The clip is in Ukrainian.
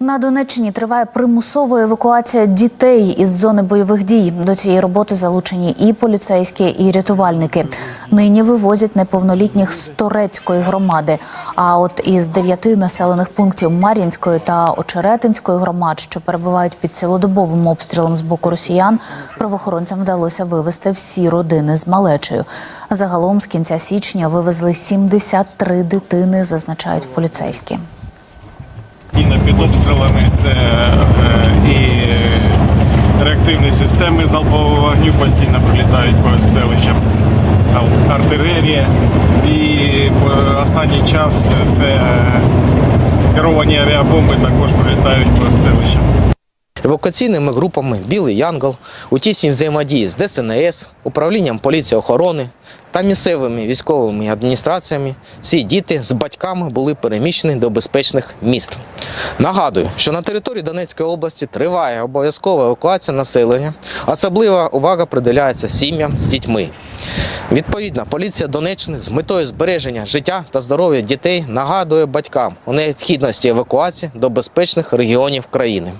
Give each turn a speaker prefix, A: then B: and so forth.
A: На Донеччині триває примусова евакуація дітей із зони бойових дій. До цієї роботи залучені і поліцейські, і рятувальники. Нині вивозять неповнолітніх з Торецької громади. А от із дев'яти населених пунктів Мар'їнської та Очеретинської громад, що перебувають під цілодобовим обстрілом з боку росіян, правоохоронцям вдалося вивезти всі родини з малечею. Загалом з кінця січня вивезли 73 дитини, зазначають поліцейські.
B: Постійно під обстрілами це е, і реактивні системи залпового вогню постійно прилітають по селищам, артилерія. І останній час це керовані авіабомби також прилітають по селищам.
C: Евакуаційними групами Білий Янгол у тісній взаємодії з ДСНС, управлінням поліції охорони та місцевими військовими адміністраціями всі діти з батьками були переміщені до безпечних міст. Нагадую, що на території Донецької області триває обов'язкова евакуація населення. Особлива увага приділяється сім'ям з дітьми. Відповідно, поліція Донеччини з метою збереження життя та здоров'я дітей нагадує батькам у необхідності евакуації до безпечних регіонів країни.